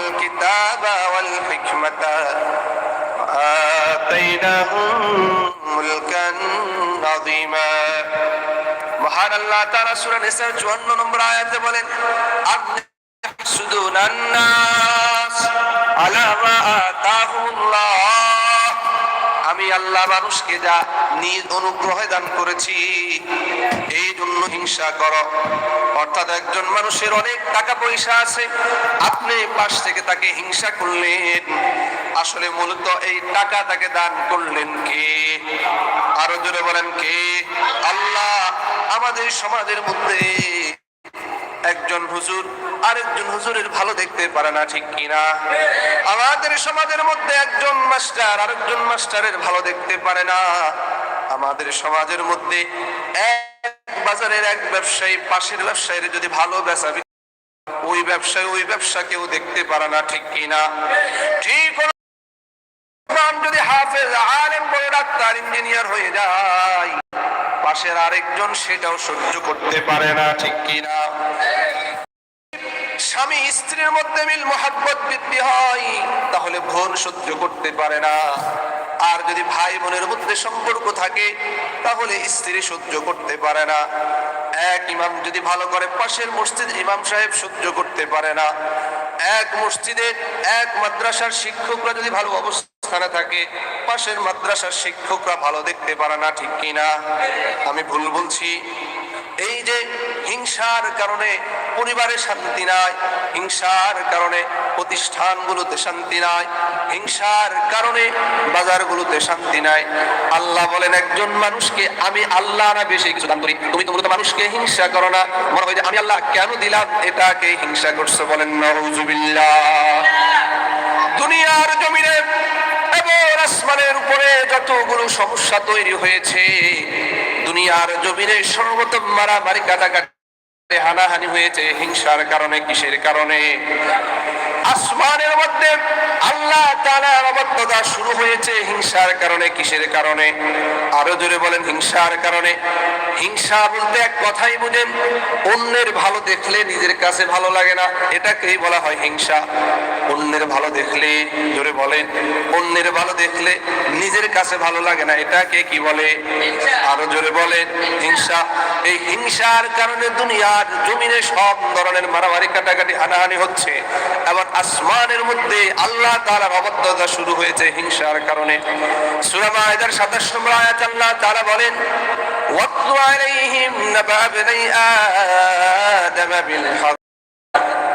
الكتاب والحكمة وآتيناهم ملكا عظيما মহান আল্লাহ তাআলা সূরা নিসার 54 নম্বর আয়াতে বলেন يحسدون الناس على ما آتاهم الله আমি আল্লাহ মানুষকে যা নিজ অনুগ্রহে দান করেছি, এই জন্য হিংসা কর। অর্থাৎ একজন মানুষের অনেক টাকা পয়সা আছে, আপনি পাশ থেকে তাকে হিংসা করলেন। আসলে মূলত এই টাকা তাকে দান করলেন কে? আরও জোরে বলেন কে? আল্লাহ আমাদের সমাজের মধ্যে একজন হুজুর আরেকজন হুজুরের ভালো দেখতে পারে না, ঠিক কিনা? আমাদের সমাজের মধ্যে একজন মাস্টার আরেকজন মাস্টারের ভালো দেখতে পারে না। আমাদের সমাজের মধ্যে এক বাজারের এক ব্যবসায়ী, পাশের ব্যবসায়ীর যদি ভালো বেচা ওই ব্যবসায় ওই ব্যবসা কেউ দেখতে পারে না, ঠিক কিনা? ঠিক যদি হাফেজ, আলেম বড় ডাক্তার, ইঞ্জিনিয়ার হয়ে যায়, পাশের আরেকজন সেটাও সহ্য করতে পারে না, ঠিক কিনা? স্বামী স্ত্রীর মধ্যে মিল মহাব্বত বৃদ্ধি হয়, তাহলে বোন সহ্য করতে পারে না। আর যদি ভাই বোনের মধ্যে সম্পর্ক থাকে, তাহলে স্ত্রী সহ্য করতে পারে না। এক ইমাম যদি ভালো করে পাশের মসজিদ ইমাম সাহেব সহ্য করতে পারে না। এক মসজিদে এক মাদ্রাসার শিক্ষকরা যদি ভালো অবস্থানে থাকে, পাশের মাদ্রাসার শিক্ষকরা ভালো দেখতে পারে না, ঠিক কিনা? আমি ভুল বলছি? এই যে হিংসার কারণে পরিবারে শান্তি নাই, হিংসার কারণে প্রতিষ্ঠানগুলোতে শান্তি নাই, হিংসার কারণে বাজারগুলোতে শান্তি নাই। আল্লাহ বলেন, একজন মানুষকে আমি আল্লাহ না, বেশি কিছু দান করি। তুমি তো মূলত মানুষকে হিংসা করো না। মনে হয় যে আমি আল্লাহ কেন দিলাম? এটাকে হিংসা করছে বলেন নজুবিল্লাহ দুনিয়ার জমিনে এবং আসমানের উপরে যতগুলো সমস্যা তৈরি হয়েছে দুনিয়ার জমিনে সর্বোত্তম মারামারি কাটাকাটি হানাহানি হয়েছে হিংসার কারণে কিসের কারণে? আসমানের মধ্যে আল্লাহ অবদ্ধতা শুরু হয়েছে হিংসার কারণে, কিসের কারণে? আরও জোরে বলেন, হিংসার কারণে। হিংসা বলতে এক কথাই বুঝেন, অন্যের ভালো দেখলে নিজের কাছে ভালো লাগে না। এটাকেই বলা হয় হিংসা। অন্যের ভালো দেখলে, জোরে বলেন, অন্যের ভালো দেখলে নিজের কাছে ভালো লাগে না। এটাকে কি বলে? আরও জোরে বলেন, হিংসা। এই হিংসার কারণে দুনিয়ার জমিনে সব ধরনের মারামারি, কাটাকাটি, হানাহানি হচ্ছে। এবার আসমানের মধ্যে আল্লাহ তাআলার অবদ্ধতা শুরু হয়েছে হিংসার কারণে সূরা মাইদার 27 নম্বর আয়াত আল্লাহ তাআলা বলেন ওয়াতলু আলাইহিম নাবা বনি আদম বিল হক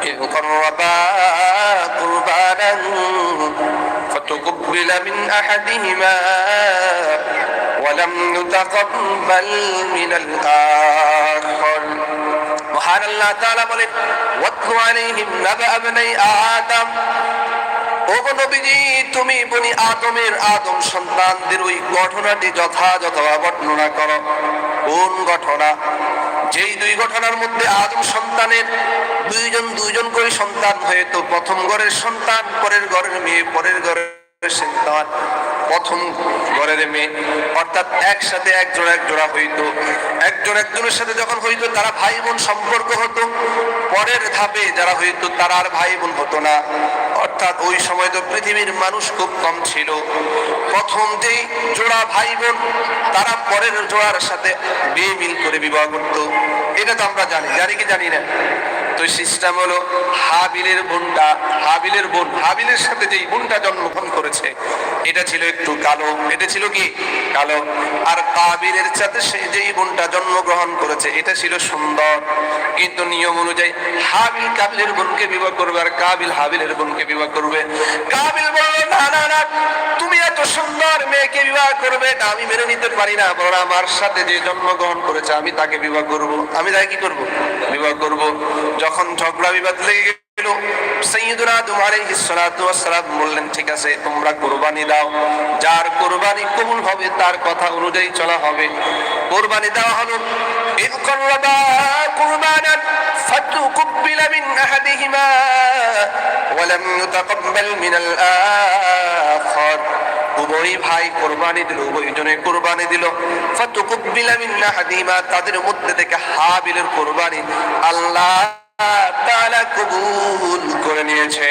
إذ قربا قربانا فتقبل من أحدهما ولم يتقبل من الآخر মহান আল্লাহ তাআলা বলেন তুমি আদমের আদম সন্তানদের ওই ঘটনাটি যথাযথ কোন ঘটনা? যেই দুই ঘটনার মধ্যে আদম সন্তানের দুইজন দুইজন করে সন্তান হয়তো প্রথম ঘরের সন্তান, পরের ঘরের মেয়ে, পরের ঘরের সন্তান প্রথম ঘরের মেয়ে। অর্থাৎ একসাথে এক জোড়া হইতো। একজন একজনের সাথে যখন হইতো, তারা ভাই বোন সম্পর্ক হতো। পরের ধাপে যারা হইতো, তারা আর ভাই বোন হতো না। অর্থাৎ ওই সময় তো পৃথিবীর মানুষ খুব কম ছিল। প্রথম যেই জোড়া ভাই বোন তারা পরের জোড়ার সাথে বিয়ে মিল করে বিবাহ করতো। এটা তো আমরা জানি। জানি কি জানি না? তো সিস্টেম হলো হাবিলের বোনটা, হাবিলের বোন, হাবিলের সাথে যেই বোনটা জন্মগ্রহণ করেছে, এটা ছিল একটু কালো, এটা ছিল কি? কালো। আর কাবিলের সাথে সে যেই বোনটা জন্মগ্রহণ করেছে, এটা ছিল সুন্দর। কিন্তু নিয়ম অনুযায়ী হাবিল কাবিলের বোনকে বিবাহ করবে আর কাবিল হাবিলের বোনকে বিবাহ করবে। কাবিল বলল না না না তুমি এত সুন্দর মেয়েকে বিবাহ করবে এটা আমি মেনে নিতে পারি না বরং আমার সাথে যে জন্মগ্রহণ করেছে আমি তাকে বিবাহ করব আমি তাকে কি করব বিবাহ করব যখন ঝগড়া বিবাদ লেগে গেল সৈয়দুল আদম আলাইহিস সালাতু ওয়াস সালাম বললেন ঠিক আছে তোমরা কুরবানি দাও যার কুরবানি কবুল হবে তার কথা অনুযায়ী চলা হবে কুরবানি দেওয়া হলো إذ قربا قربانا فتقبل من أحدهما ولم يتقبل من الآخر ওই ভাই, কোরবানি দিল, উভয়জনে কোরবানি দিল। হাদিমা তাদের মধ্যে থেকে হাবিলের কোরবানি আল্লাহ তাআলা কবুল করে নিয়েছে।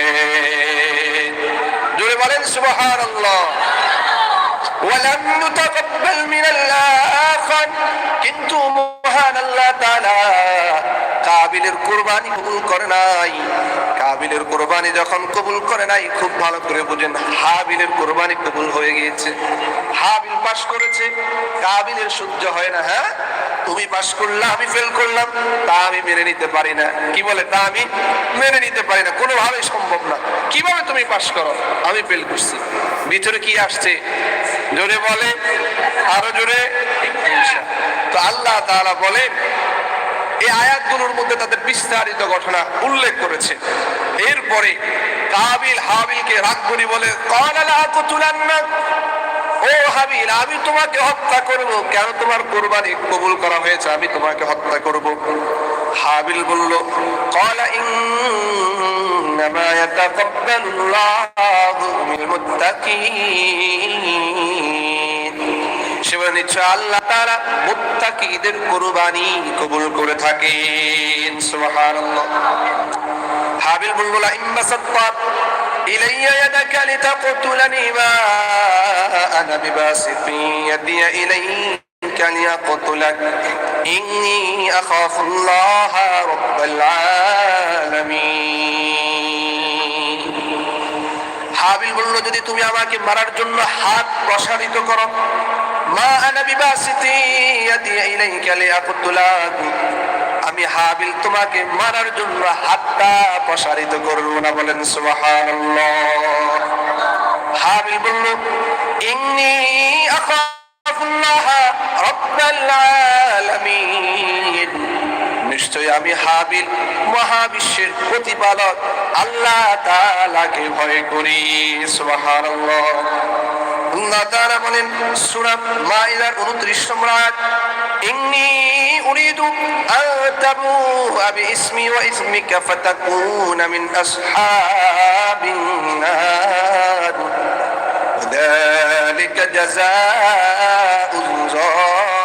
জোরে বলেন, সুবহানাল্লাহ। ওয়ালাম يتقبل من الآخر. কিন্তু মহান আল্লাহ তাআলা কাবিলের কুরবানি কবুল করে নাই। কাবিলের কুরবানি যখন কবুল করে নাই, খুব ভালো করে বুঝেন, হাবিলের কুরবানি কবুল হয়ে গিয়েছে। হাবিল পাশ করেছে, কাবিলের সহ্য হয় না হ্যাঁ? তুমি পাশ করলা, আমি ফেল করলাম। তা আমি মেনে নিতে পারি না। কি বলে? তা আমি মেনে নিতে পারি না। কোনোভাবেই সম্ভব না। কীভাবে তুমি পাশ করো? আমি ফেল করছি। ভিতরে কি আসছে? জোরে বলে। আরও জোরে। তো আল্লাহ তাআলা বলে এই আয়াতগুলোর মধ্যে তাদের বিস্তারিত ঘটনা উল্লেখ করেছে। এরপরে কাবিল হাবিলকে রাগ করি বলে "ক্বালা লা আকুতুলান্নাক।" ও হাবিল, আমি তোমাকে হত্যা করব। কেন তোমার কোরবানি কবুল করা হয়েছে? আমি তোমাকে হত্যা করব। হাবিল বলল ক্বালা ইন্নামা ইয়াতাকাব্বালুল্লাহু মিনাল মুত্তাকিন সে বলে, নিশ্চয় আল্লাহ তারা মুত্তাকিদের কোরবানি কবুল করে থাকেন। সুবহানাল্লাহ। হাবিল বলল, লা সাত্তার ইলাইয়া ইয়াদাকা লিতাকতুলানি মা আনা বিবাসিতি ইয়াদিয়া ইলাইকা লিয়াকতুলাক। ইন্নী আখাফুল্লাহ রাব্বাল আলামিন। হাবিল বলল, যদি তুমি আমাকে মারার জন্য হাত প্রসারিত করো, মা আনা বিবাসিতি ইয়াদি ইলাইকা লিয়াকতুলাক। আমি হাবিল তোমাকে মারার জন্য হাতটা প্রসারিত করব না বলেন সুবহানাল্লাহ। হাবিল বলল, ইন্নি নিশ্চয় আমি হাবিল মহাবিশ্বের প্রতিপালক আল্লাহ তাআলাকে ভয় করি সুবহানাল্লাহ আল্লাহ তাআলা বলেন সূরা মাইদার 29 নম্বর আয়াত ইন্নী উরিদু আন তাবুআ বিইসমি ওয়া ইসমিকা ফাতাকুনা মিন আসহাবিন নার ذلك جزاء الظالمين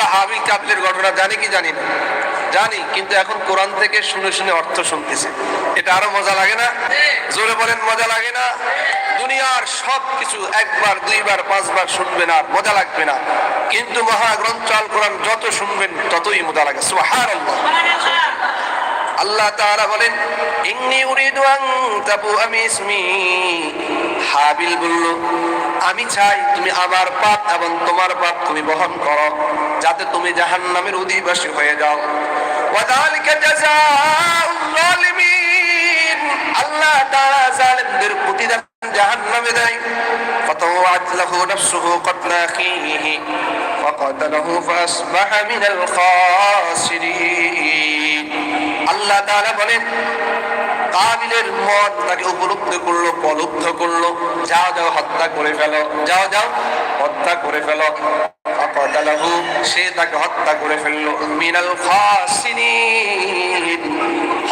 আমরা হাবিল কাবিলের ঘটনা জানি কি জানি না? জানি, কিন্তু এখন কোরআন থেকে শুনে শুনে অর্থ শুনতেছে। এটা আরও মজা লাগে না? জোরে বলেন, মজা লাগে না? দুনিয়ার সব কিছু একবার, দুইবার, পাঁচবার শুনবে না, মজা লাগবে না। কিন্তু মহাগ্রন্থ আল কোরআন যত শুনবেন ততই মজা লাগে। সুবহানাল্লাহ। আল্লাহ তারা বলেন ইংনি উরিদু আং আমি ইসমি। হাবিল বলল, আমি চাই তুমি আমার পাপ এবং তোমার পাপ তুমি বহন করো, যাতে তুমি জাহান নামের অধিবাসী হয়ে যাও। ওয়াদালিকা জাযাউল আল্লাহ তাআলা জালিমদের প্রতিদান জাহান্নামে দেয়। ফাতাওয়াত লাহু নাফসুহু কতলা আখিহি ফাকাতালাহু ফাসবাহা মিনাল খাসিরিন। আল্লাহ তাআলা বলেন, কাবিলের মন তাকে উপলব্ধ করল প্রলুব্ধ করল। যাও যাও, হত্যা করে ফেলো। যাও যাও, হত্যা করে ফেলো। সে তাকে হত্যা করে ফেলল। মিনাল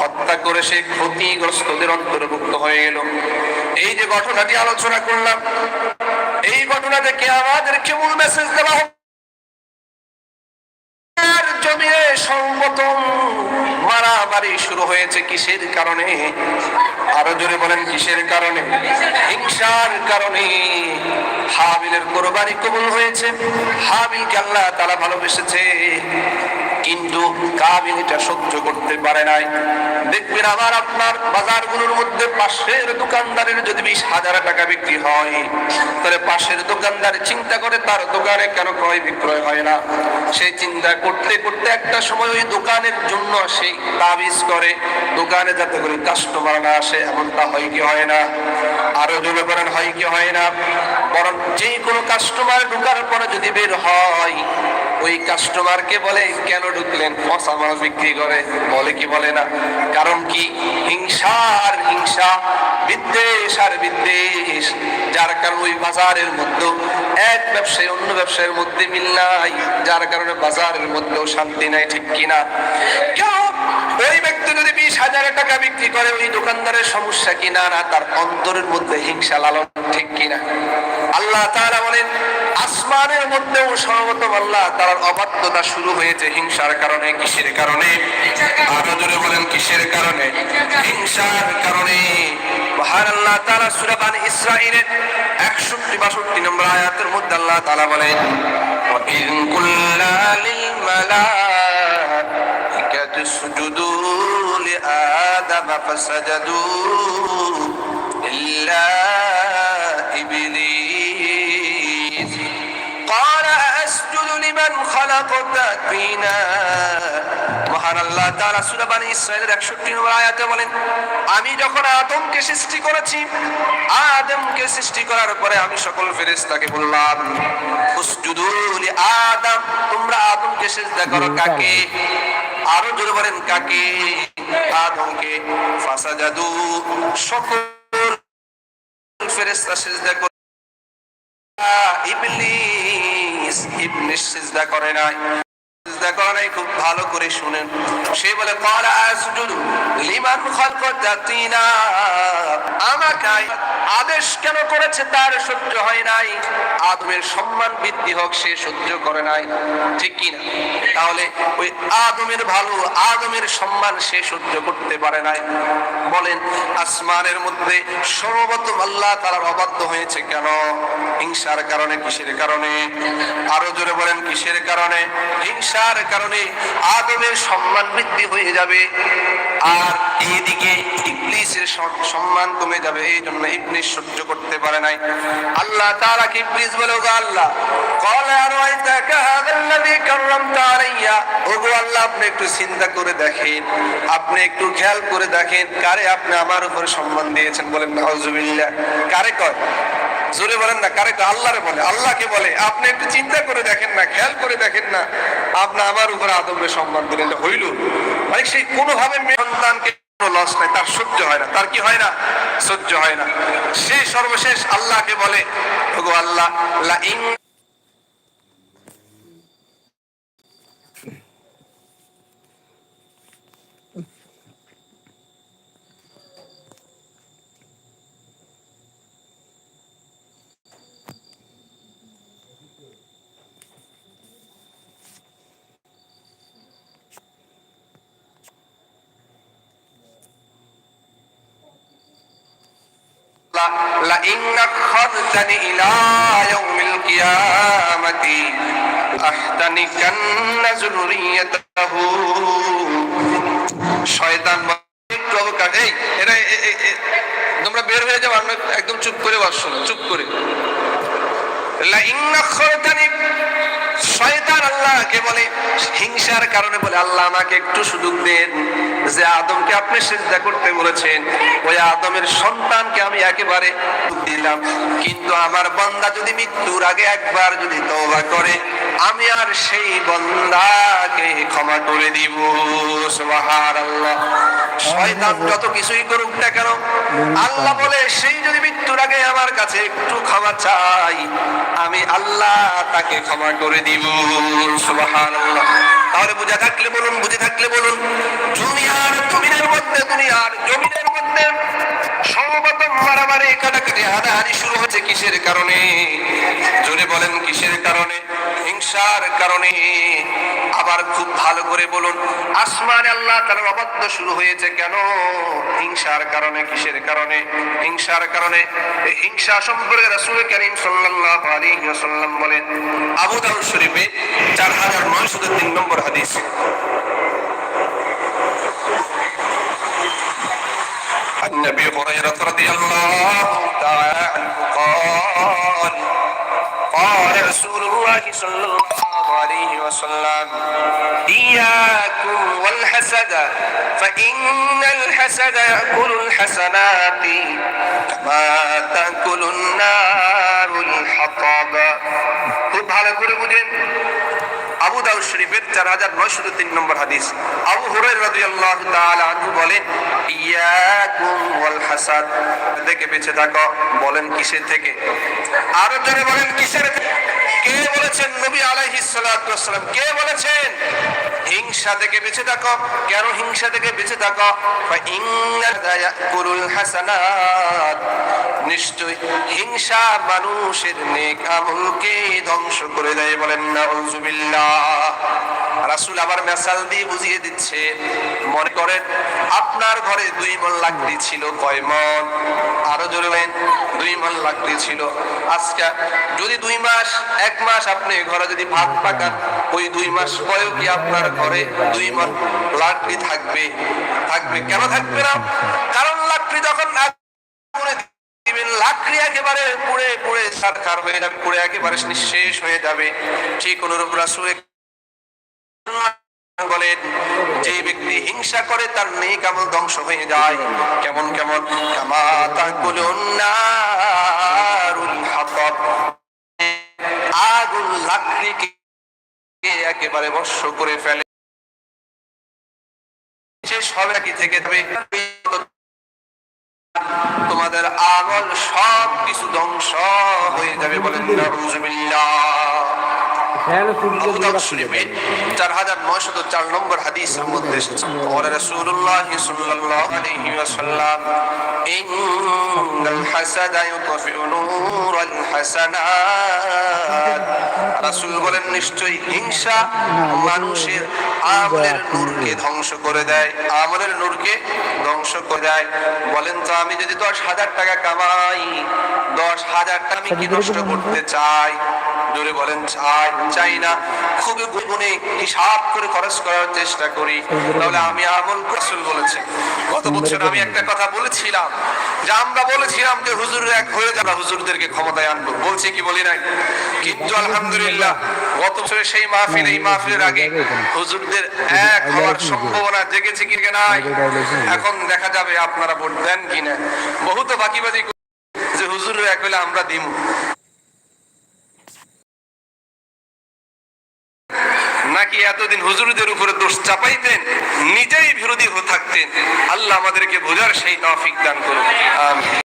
হত্যা করে সে ক্ষতিগ্রস্তদের অন্তর্ভুক্ত হয়ে গেল। এই যে ঘটনাটি আলোচনা করলাম, এই ঘটনা থেকে আমাদেরকে মূল মেসেজ দেওয়া মারামারি শুরু হয়েছে কিসের কারণে? আরও জোরে বলেন, কিসের কারণে? হিংসার কারণে। হাবিলের কোরবানি কবুল হয়েছে। হাবিলকে আল্লাহ তারা ভালোবেসেছে। কিন্তু কাবিল এটা সহ্য করতে পারে নাই। দেখবেন আবার আপনার বাজারগুলোর মধ্যে পাশের দোকানদারের যদি বিশ হাজার টাকা বিক্রি হয়, তাহলে পাশের দোকানদার চিন্তা করে তার দোকানে কেন ক্রয় বিক্রয় হয় না? সেই চিন্তা করতে করতে একটা সময় ওই দোকানের জন্য সেই তাবিজ করে, দোকানে যাতে করে কাস্টমার না আসে, এমনটা হয় কি হয় না? আরও জোরে করেন হয় কি হয় না? বরং যে কোনো কাস্টমার ঢুকার পরে যদি বের হয় ওই কাস্টমারকে বলে, কেন ঢুকলেন? মশা মাছ বিক্রি করে, বলে কি বলে না। কারণ কি? হিংসা আর হিংসা, বিদ্বেষ আর বিদ্বেষ। যার কারণে ওই বাজারের মধ্যে এক ব্যবসায়ী অন্য ব্যবসায়ের মধ্যে মিল নাই। যার কারণে বাজারের মধ্যেও শান্তি নাই, ঠিক কিনা কেন? ওই ব্যক্তি যদি বিশ হাজার টাকা বিক্রি করে, ওই দোকানদারের সমস্যা কিনা না তার অন্তরের মধ্যে হিংসা লালন, ঠিক কিনা আল্লাহ তাআলা বলেন আসমানের মধ্যেও সর্বপ্রথম আল্লাহ তার অবাধ্যতা শুরু হয়েছে হিংসার কারণে কিসের কারণে আরো জোরে বলেন কিসের কারণে হিংসার কারণে মহান আল্লাহ তাআলা সূরা বানি ইসরাঈলের 61 62 নম্বর আয়াতের মধ্যে আল্লাহ তাআলা বলেন وَإِذْ قُلْنَا لِلْمَلَائِكَةِ اسْجُدُوا لِآدَمَ فَسَجَدُوا إِلَّا মহান আল্লাহ তাআলা সূরা বানি ইসরাঈলের 61 নম্বর আয়াতে বলেন, আমি যখন আদমকে সৃষ্টি করেছি, আদমকে সৃষ্টি করার পরে আমি সকল ফেরেশতাকে বললাম আদম, তোমরা আদমকে সিজদা করো কাকে? আরও জোরে বলেন, কাকে? আদমকে। ফাসাজাদু, সকল ফেরেশতা সিজদা করে। ইবলিস ইবলিস সিজদা করে নাই। সিজদা করে নাই খুব ভালো করে শুনেন। সে বলে ক্বালা আসজুদু লিমান খালাকাতা তিনা আমাকে আদেশ কেন করেছে তার সহ্য হয় নাই। আদমের সম্মান বৃদ্ধি হোক, সে সহ্য করে নাই। ঠিক কি না? তাহলে ওই আদমের ভালো, আদমের সম্মান সে সহ্য করতে পারে নাই। বলেন, আসমানের মধ্যে সর্বপ্রথম আল্লাহ তাআলার অবাধ্য হয়েছে কেন? হিংসার কারণে, কিসের কারণে? আরও জোরে বলেন, কিসের কারণে? হিংসার কারণে আদমের সম্মান বৃদ্ধি হয়ে যাবে আর এইদিকে ইবলিসের স- সম্মান কমে যাবে এই জন্য ইবলিস সহ্য করতে পারে নাই আল্লাহ তাআলা কি ইবলিস বলে ওগো আল্লাহ قال أرأيتك هذا الذي كرمت علي ওগো আল্লাহ আপনি একটু চিন্তা করে দেখেন আপনি একটু খেয়াল করে দেখেন কারে আপনি আমার উপর সম্মান দিয়েছেন বলেন নাউজুবিল্লাহ কারে কয় জোরে বলেন না কারে কয় আল্লাহরে বলে আল্লাহকে বলে আপনি একটু চিন্তা করে দেখেন না খেয়াল করে দেখেন না আপনি আমার উপরে আদমকে সম্মান দিলেন হইল। মানে সেই কোনোভাবে সন্তানকে কোনো লস নাই, তার সহ্য হয় না। তার কি হয় না? সহ্য হয় না। সে সর্বশেষ আল্লাহকে বলে আল্লাহ لئن أخرتني إلى يوم القيامة أحتنكن ذريته শয়তান বলে, একটু অবকাশ এই এরা এ- এ- এ- তোমরা বের হয়ে যাও আমরা একদম চুপ করে বসো না, চুপ করে লাইন আখরতানি শয়তান আল্লাহকে বলে? হিংসার কারণে বলে, আল্লাহ আমাকে একটু সুযোগ দেন। যে আদমকে আপনি সিজদা করতে বলেছেন, ওই আদমের সন্তানকে আমি একেবারে দিলাম। কিন্তু আমার বান্দা যদি মৃত্যুর আগে একবার যদি তওবা করে আমি আর সেই বন্দাকে ক্ষমা করে দিব। সুবহানাল্লাহ। শয়তান যত কিছুই করুক না কেন, আল্লাহ বলে, সেই যদি মৃত্যুর আগে আমার কাছে একটু ক্ষমা চাই, আমি আল্লাহ তাকে ক্ষমা করে দিব। সুবহানাল্লাহ। তাহলে বুঝে থাকলে বলুন, বুঝে থাকলে বলুন, দুনিয়ার জমিনের মধ্যে, দুনিয়ার জমিনের মধ্যে সর্বপ্রথম মারামারি, কাটাকাটি, হানাহানি শুরু হচ্ছে কিসের কারণে? জোরে বলেন, কিসের কারণে? হিংসার কারণে। আবার খুব ভালো করে বলুন, আসমানে আল্লাহ তার অবাধ্য শুরু হয়েছে কেন? হিংসার কারণে, কিসের কারণে? হিংসার কারণে হিংসা সম্পর্কে রাসূল করিম সাল্লাল্লাহু আলাইহি ওয়াসাল্লাম বলেন, আবু দাউদ শরীফে 4903 নম্বর হাদিস عن ابي هريره رضي الله تعالى عنه قال قال رسول الله صلى الله عليه وسلم اياكم والحسد فان الحسد ياكل الحسنات كما تاكل النار الحطب খুব ভালো করে বুঝেন আবু দাউদ শরীফের চার হাজার নয়শো তিন নম্বর হাদিস। আবু রাদিয়াল্লাহু তাআলা আনহু বলেন ইয়াকুম ওয়াল হাসাদ। থেকে বেঁচে থাকো, বলেন কিসের থেকে? আরও জোরে বলেন কিসের কে বলেছেন নবী আলাইহিস সালাতু কে বলেছেন? হিংসা থেকে বেঁচে থাকো। কেন হিংসা থেকে বেঁচে থাকো? ইয়াকুলুল হাসানাত। নিশ্চয় হিংসা মানুষের নেক আমলকে ধ্বংস করে দেয় বলেন নাউজুবিল্লাহ রাসূল আবার মেসাল দিয়ে বুঝিয়ে দিচ্ছে, মনে করেন আপনার ঘরে দুই মন লাকড়ি ছিল কয় মন? আরও জোরে দুই মন লাকড়ি ছিল। আজকে যদি দুই মাস, এক মাস আপনি ঘরে যদি ভাত পাকান, ওই দুই মাস পরেও কি আপনার ঘরে দুই মন লাকড়ি থাকবে? থাকবে। কেন থাকবে না? কারণ লাকড়ি যখন আগুনে লাকড়ি একেবারে পুড়ে পুড়ে সারখার হয়ে যাবে পুড়ে একেবারে নিঃশেষ হয়ে যাবে। ঠিক অনুরূপ রাসূল বলেন, যে ব্যক্তি হিংসা করে তার নেক আমল ধ্বংস হয়ে যায়। কেমন কেমন? কামা তাকুলুন আগুন লাকড়িকে একেবারে বর্ষ করে ফেলে। শেষ হবে কি থেকে? যাবে তোমাদের আমল সব কিছু ধ্বংস হয়ে যাবে বলেন নাউজুবিল্লাহ আবু দাউদ শরীফে 4904 নম্বর হাদিসের মধ্যে এসেছে। সাল্লাল্লাহু আলাইহি ওয়াসাল্লাম ইন্নাল হাসাদা ইউতফিউ নূরাল হাসানাত রাসূল বলেন নিশ্চয়ই হিংসা মানুষের আমলের নূরকে ধ্বংস করে দেয় আমলের নূরকে ধ্বংস করে দেয়। বলেন তো আমি যদি দশ হাজার টাকা কামাই দশ হাজার টাকা আমি কি নষ্ট করতে চাই? জোরে বলেন চাই চাই না। খুবই গুনে হিসাব করে খরচ করার চেষ্টা করি। তাহলে আমি আমল রাসূল বলেছে গত বছর আমি একটা কথা বলেছিলাম, যে আমরা বলেছিলাম যে হুজুর এক হয়ে যাবে হুজুরদেরকে ক্ষমতায় আনব। বলছি কি, বলি নাই? কিন্তু আলহামদুলিল্লাহ, গত বছরের সেই মাহফিল, এই মাহফিলের আগে হুজুরদের এক হওয়ার সম্ভাবনা জেগেছে কি নাই? এখন দেখা যাবে আপনারা ভোট দেন কিনা। বহুত বাকিবাজি যে হুজুরের এক হলে আমরা দিমু। নাকি এতদিন হুজুরদের উপরে দোষ চাপাইতেন? নিজেই বিরোধী হয়ে থাকতেন। আল্লাহ আমাদেরকে বোঝার সেই তফিক দান করুন। আমিন।